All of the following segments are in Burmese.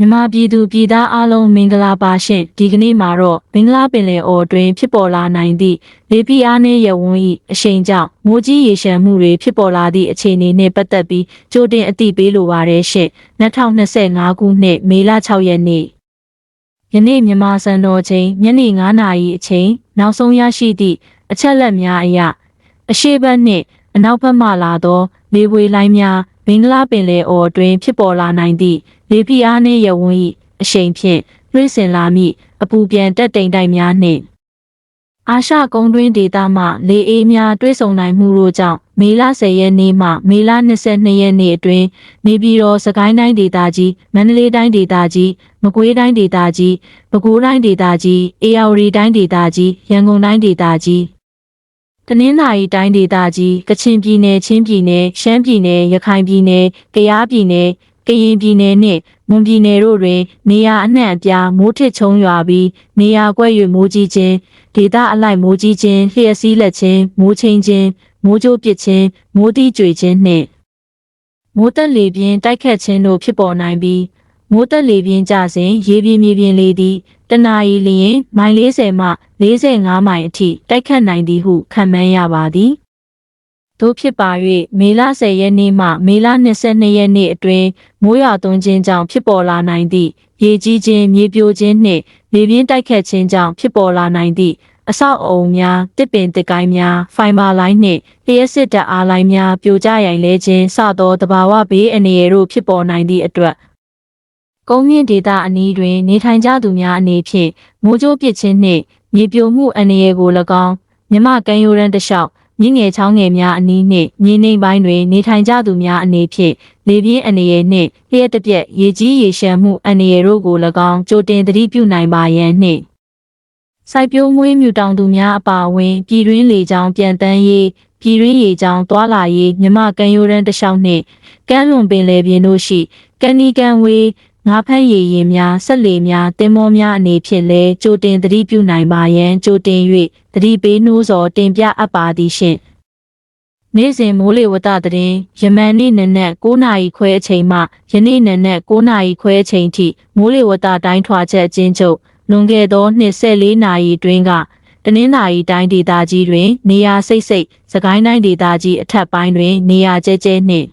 မြန်မာပြည်သူပြည်သားအလုံးမင်္ဂလာပါရှင်ဒီကနေ့မှာတော့မင်္ဂလာပင်လယ်အော်တွင် ဖြစ်ပေါ်လာနိုင်သည့်လေပြင်းအားနှင့်ရဝန်း၏အရှိန်ကြောင့်မိုးကြီးရေရှမ်းမှုတွေဖြစ်ပေါ်လာသည့်အခြေအနေနှင့်ပတ်သက်ပြီးကြိုတင်အသိပေးလိုပါတယ်ရှင်2025ခုနှစ်မေလ6ရက်နေ့ယနေ့မြန်မာစံတော်ချိန်ညနေ9:00နာရီအချိန်နောက်ဆုံးရရှိသည့်အချက်လက်များအရအရှိတ်ဘက်နှင့်အနောက်ဘက်မှလာသောလေပွေလိုင်းများမင်္ဂလာပင်လယ်အော်တွင်ဖြစ်ပေါ်လာနိုင်သည့် လေပြင်းအားနှင့်ရဝန်း၏အရှိန်ဖြင့်နှွှေးဆင်လာမည့်အပူပြန်တက်တိမ်တိုက်များနှင့်အာရှကုန်းတွင်းဒေသမှလေအေးများတွဲဆုံနိုင်မှုတို့ကြောင့်မေလ10ရက်နေ့မှမေလ22ရက်နေ့အတွင်းနေပြည်တော်စကိုင်းတိုင်းဒေသကြီးမန္တလေးတိုင်းဒေသကြီးမကွေးတိုင်းဒေသကြီးပဲခူးတိုင်းဒေသကြီးအေရဝတီတိုင်းဒေသကြီးရန်ကုန်တိုင်းဒေသကြီးတနင်္သာရီတိုင်းဒေသကြီးကချင်ပြည်နယ်ချင်းပြည်နယ်ရှမ်းပြည်နယ်ရခိုင်ပြည်နယ်ကယားပြည်နယ် ကရင်ပြည်နယ်နှင့်မွန်ပြည်နယ်တို့တွင် နေရာအနှံ့အပြားမိုးထစ်ချုံရွာပြီးနေရာကွက်၍မိုးကြီးခြင်းဒေသအလိုက်မိုးကြီးခြင်းလျှက်စီးလက်ခြင်းမိုးချင်းခြင်းမိုးကြိုးပစ်ခြင်းမိုးတိကျွေခြင်းနှင့်မိုးတက်လေပြင်းတိုက်ခတ်ခြင်းတို့ဖြစ်ပေါ်နိုင်ပြီးမိုးတက်လေပြင်းကြစဉ်ရေပြင်းမြေပြင်းလေသည်တနအီလျင်မိုင်40မှ45မိုင်အထိတိုက်ခတ်နိုင်သည်ဟုခန့်မှန်းရပါသည် တို့ဖြစ်ပါ၍မေလ10ရက်နေ့မှမေလ22ရက်နေ့အတွင်းမိုးရွာသွန်းခြင်းကြောင့်ဖြစ်ပေါ်လာနိုင်သည့်ရေကြီးခြင်းမြေပြိုခြင်းနှင့်လေပြင်းတိုက်ခတ်ခြင်းကြောင့်ဖြစ်ပေါ်လာနိုင်သည့်အဆောက်အအုံများတစ်ပင်တစ်ကိုင်းများဖိုင်ဘာလိုင်းနှင့်လျှက်စစ်တပ်အားလိုင်းများပြိုကျရိုင်လဲခြင်းစသောတဘာဝဘေးအနေရတို့ဖြစ်ပေါ်နိုင်သည့်အတွက်ကုန်းမြင့်ဒေသအနီးတွင်နေထိုင်ကြသူများအနေဖြင့်မိုးကြိုးပစ်ခြင်းနှင့်မြေပြိုမှုအနေရကို၎င်းမြမကမ်းရိုးရန်တစ်လျှောက် မြင့်ငယ်ချောင်းငယ်များအနီးနှင့်မြေနှိမ်ပိုင်းတွင် နေထိုင်ကြသူများအနေဖြင့်လေပြင်းအနေရနှင့်လျှက်တစ်ပြက်ရေကြီးရေရှမ်းမှုအနေရတို့ကို၎င်းကြိုတင်သတိပြုနိုင်ပါရန်နှင့်စိုက်ပျိုးမွေးမြူတောင်သူများအပါအဝင် ပြည်တွင်းလေကြောင်းပြန်တန်းရေးပြည်တွင်းရေကြောင်းသွာလာရေးမြမကန်ရိုးရန်တစ်လျှောက်နှင့်ကမ်းလွန်ပင်လယ်ပြင်တို့ရှိကန်နီကန်ဝေး ငါးဖမ်းရည်ရင်များဆက်လေများတင်မောများအနေဖြင့်လည်းကြိုတင်သတိပြုနိုင်ပါရန်ကြိုတင်၍သတိပေးနှိုးဆော်တင်ပြအပ်ပါသည်ရှင့်နေ့စဉ်မိုးလေဝသသတင်းယမန်နေ့နနက်9နာရီခွဲအချိန်မှယနေ့နနက်9နာရီခွဲအချိန်ထိမိုးလေဝသတိုင်းထွာချက်အချင်းချုပ်လွန်ခဲ့သောနှစ်14နာရီတွင်ကတနင်္သာရီတိုင်းဒေသကြီးတွင် နေရာစိတ်စိတ်စကိုင်းတိုင်းဒေသကြီးအထက်ပိုင်းတွင် နေရာကျဲကျဲနှင့်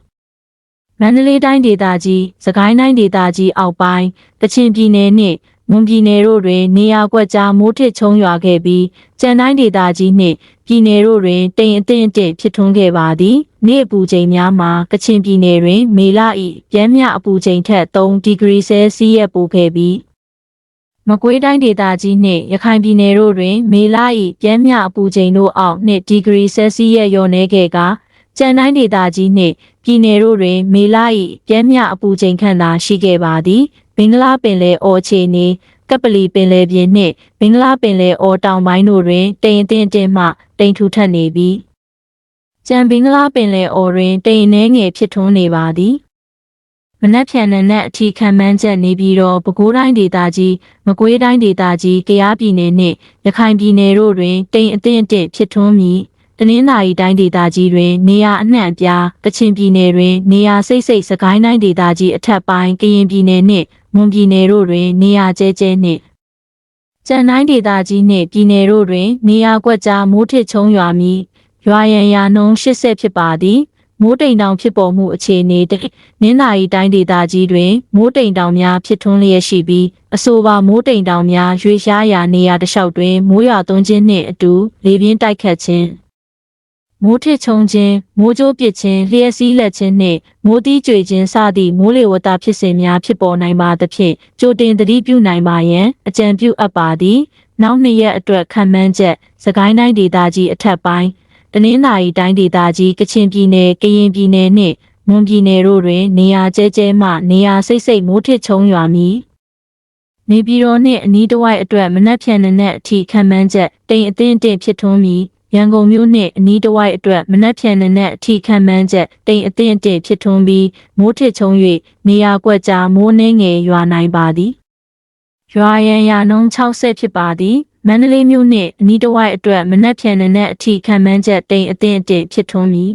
မန္တလေးတိုင်းဒေသကြီးစကိုင်းတိုင်းဒေသကြီးအောက်ပိုင်းကချင်ပြည်နယ်နှင့်မွန်ပြည်နယ်တို့တွင်နေရာကွက်ကြားမိုးထစ်ချုံရွာခဲ့ပြီးကြံတိုင်းဒေသကြီးနှင့်ပြည်နယ်တို့တွင်တိမ်အထင်အထင်ဖြစ်ထွန်းခဲ့ပါသည်နေ့အပူချိန်များမှာကချင်ပြည်နယ်တွင် မေလ၏ပြင်းမြအပူချိန်ထက်3ဒီဂရီဆဲစီယပ်ပိုခဲ့ပြီးမကွေးတိုင်းဒေသကြီးနှင့်ရခိုင်ပြည်နယ်တို့တွင် မေလ၏ပြင်းမြအပူချိန်တို့အောက်2ဒီဂရီဆဲစီယပ်လျော့နေခဲ့က ကြံတိုင်းဒေသကြီးနှင့်ပြည်နယ်တို့တွင် မေလ၏ပြင်းမြအပူချိန်ခန့်သာရှိခဲ့ပါသည်ဘင်္ဂလားပင်လယ်အော်ခြေနေကပလီပင်လယ်ပြင်နှင့်ဘင်္ဂလားပင်လယ်အော်တောင်ပိုင်းတို့တွင်တိမ်အထင်တင်မှတိမ်ထူထပ်နေပြီးကြံဘင်္ဂလားပင်လယ်အော်တွင်တိမ်အနှဲငယ်ဖြစ်ထွန်းနေပါသည်မနက်ဖြန်နံနက်အထီခံမှန်းချက်နေပြီးတော့ပဲခူးတိုင်းဒေသကြီးမကွေးတိုင်းဒေသကြီးကယားပြည်နယ်နှင့်ရခိုင်ပြည်နယ်တို့တွင်တိမ်အထင်တင်ဖြစ်ထွန်းမည် တနင်္သာရီတိုင်းဒေသကြီးတွင်နေရာအနှံ့အပြားကချင်ပြည်နယ်တွင်နေရာစိတ်စိတ်စကိုင်းတိုင်းဒေသကြီးအထက်ပိုင်းကရင်ပြည်နယ်နှင့်မွန်ပြည်နယ်တို့တွင်နေရာကျဲကျဲနှင့်ကျန်တိုင်းဒေသကြီးနှင့်ပြည်နယ်တို့တွင် နေရာကွက်ကြားမိုးထစ်ချုံရွာမည်ရွာရန်ရာနှုန်း80ဖြစ်ပါသည်မိုးတိမ်တောင်ဖြစ်ပေါ်မှုအခြေအနေတနင်္သာရီတိုင်းဒေသကြီးတွင်မိုးတိမ်တောင်များဖြစ်ထွန်းလျက်ရှိပြီးအဆိုပါမိုးတိမ်တောင်များရွေရှားရာနေရာတစ်လျှောက်တွင်မိုးရွာသွန်းခြင်းနှင့်အတူလေပြင်းတိုက်ခတ်ခြင်း မိုးထစ်ချုံခြင်းမိုးကြိုးပစ်ခြင်းလျှက်စီးလက်ခြင်းနှင့်မိုးတီးကြွေခြင်းစသည့်မိုးလေဝသဖြစ်စဉ်များဖြစ်ပေါ်နိုင်ပါသဖြင့်ကြိုတင်သတိပြုနိုင်ပါရန်အကြံပြုအပ်ပါသည်နောက်နှစ်ရက်အတွက်ခံမှန်းချက်စကိုင်းတိုင်းဒေသကြီးအထက်ပိုင်းတနင်္သာရီတိုင်းဒေသကြီးကချင်ပြည်နယ်ကရင်ပြည်နယ်နှင့်မွန်ပြည်နယ်တို့တွင် နေရာကျဲကျဲမှနေရာစိတ်စိတ်မိုးထစ်ချုံရွာမည်နေပြည်တော်နှင့်အနီးတစ်ဝိုက်အတွက်မနက်ဖြန်နံနက်အထိခံမှန်းချက်တိမ်အသင်းတင်ဖြစ်ထွန်းမည် ရန်ကုန်မြို့နှင့်အနီးတစ်ဝိုက်အတွက်မနက်ဖြန်နံနက်အထိခံမှန်းချက်တိမ်အသင်းတင်ဖြစ်ထွန်းပြီးမိုးထစ်ချုံ၍နေရာကွက်ကြားမိုးနှင်းငယ်ရွာနိုင်ပါသည်ရွာရန်ရာနှုန်း60ဖြစ်ပါသည်မန္တလေးမြို့နှင့်အနီးတစ်ဝိုက်အတွက်မနက်ဖြန်နံနက်အထိခံမှန်းချက်တိမ်အသင့်အတင့်ဖြစ်ထွန်းမည်